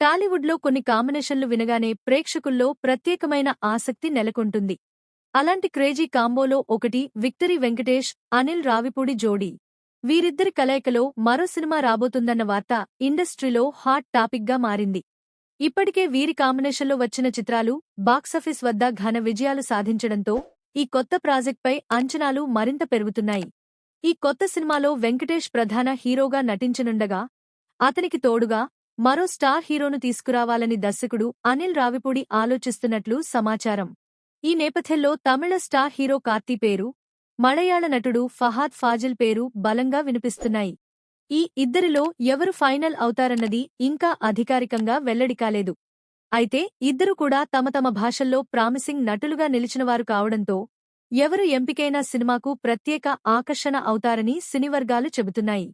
టాలీవుడ్లో కొన్ని కాంబినేషన్లు వినగానే ప్రేక్షకుల్లో ప్రత్యేకమైన ఆసక్తి నెలకొంటుంది. అలాంటి క్రేజీ కాంబోలో ఒకటి విక్టరీ వెంకటేష్ అనిల్ రావిపూడి జోడీ. వీరిద్దరి కలయికలో మరో సినిమా రాబోతుందన్న వార్త ఇండస్ట్రీలో హాట్ టాపిక్గా మారింది. ఇప్పటికే వీరి కాంబినేషన్లో వచ్చిన చిత్రాలు బాక్సాఫీస్ వద్ద ఘన విజయాలు సాధించడంతో ఈ కొత్త ప్రాజెక్ట్పై అంచనాలు మరింత పెరుగుతున్నాయి. ఈ కొత్త సినిమాలో వెంకటేష్ ప్రధాన హీరోగా నటించనుండగా అతనికి తోడుగా మరో స్టార్ హీరోను తీసుకురావాలని దర్శకుడు అనిల్ రావిపూడి ఆలోచిస్తున్నట్లు సమాచారం. ఈ నేపథ్యంలో తమిళ స్టార్ హీరో కార్తీ పేరు మలయాళ నటుడు ఫహాద్ ఫాజిల్ పేరు బలంగా వినిపిస్తున్నాయి. ఈ ఇద్దరిలో ఎవరు ఫైనల్ అవుతారన్నది ఇంకా అధికారికంగా వెల్లడి కాలేదు. అయితే ఇద్దరు కూడా తమ తమ భాషల్లో ప్రామిసింగ్ నటులుగా నిలిచినవారు కావడంతో ఎవరు ఎంపికైన సినిమాకు ప్రత్యేక ఆకర్షణ అవుతారని సినివర్గాలు చెబుతున్నాయి.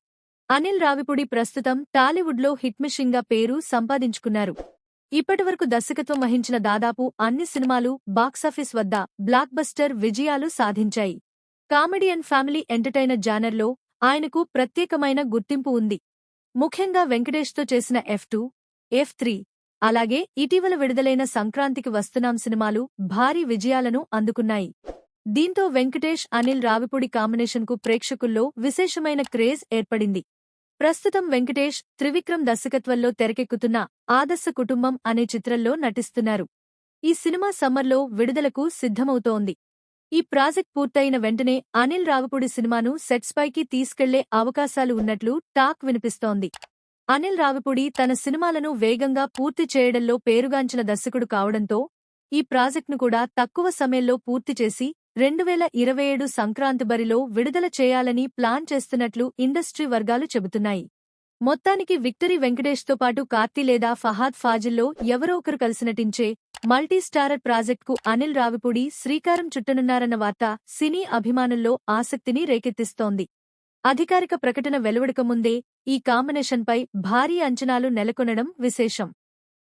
అనిల్ రావిపూడి ప్రస్తుతం టాలీవుడ్లో హిట్మిషింగ్గా పేరు సంపాదించుకున్నారు. ఇప్పటివరకు దర్శకత్వం వహించిన దాదాపు అన్ని సినిమాలు బాక్సాఫీస్ వద్ద బ్లాక్బస్టర్ విజయాలు సాధించాయి. కామెడీ అండ్ ఫ్యామిలీ ఎంటర్టైనర్ జానర్లో ఆయనకు ప్రత్యేకమైన గుర్తింపు ఉంది. ముఖ్యంగా వెంకటేష్తో చేసిన ఎఫ్ టూ ఎఫ్ త్రీ అలాగే ఇటీవల విడుదలైన సంక్రాంతికి వస్తున్నాం సినిమాలు భారీ విజయాలను అందుకున్నాయి. దీంతో వెంకటేష్ అనిల్ రావిపూడి కాంబినేషన్కు ప్రేక్షకుల్లో విశేషమైన క్రేజ్ ఏర్పడింది. ప్రస్తుతం వెంకటేష్ త్రివిక్రమ్ దర్శకత్వంలో తెరకెక్కుతున్న ఆదర్శ కుటుంబం అనే చిత్రంలో నటిస్తున్నారు. ఈ సినిమా సమ్మర్లో విడుదలకు సిద్ధమవుతోంది. ఈ ప్రాజెక్ట్ పూర్తయిన వెంటనే అనిల్ రావిపూడి సినిమాను సెట్స్పైకి తీసుకెళ్ళే అవకాశాలు ఉన్నట్లు టాక్ వినిపిస్తోంది. అనిల్ రావిపూడి తన సినిమాలను వేగంగా పూర్తి చేయడంలో పేరుగాంచిన దర్శకుడు కావడంతో ఈ ప్రాజెక్టును కూడా తక్కువ సమయంలో పూర్తి చేసి రెండు వేల ఇరవై ఏడు సంక్రాంతి బరిలో విడుదల చేయాలని ప్లాన్ చేస్తున్నట్లు ఇండస్ట్రీ వర్గాలు చెబుతున్నాయి. మొత్తానికి విక్టరీ వెంకటేష్తో పాటు కార్తీ లేదా ఫహాద్ ఫాజిల్లో ఎవరో ఒకరు కలిసి నటించే మల్టీస్టారర్ ప్రాజెక్టుకు అనిల్ రావిపూడి శ్రీకారం చుట్టనున్నారన్న వార్త సినీ అభిమానుల్లో ఆసక్తిని రేకెత్తిస్తోంది. అధికారిక ప్రకటన వెలువడకముందే ఈ కాంబినేషన్పై భారీ అంచనాలు నెలకొనడం విశేషం.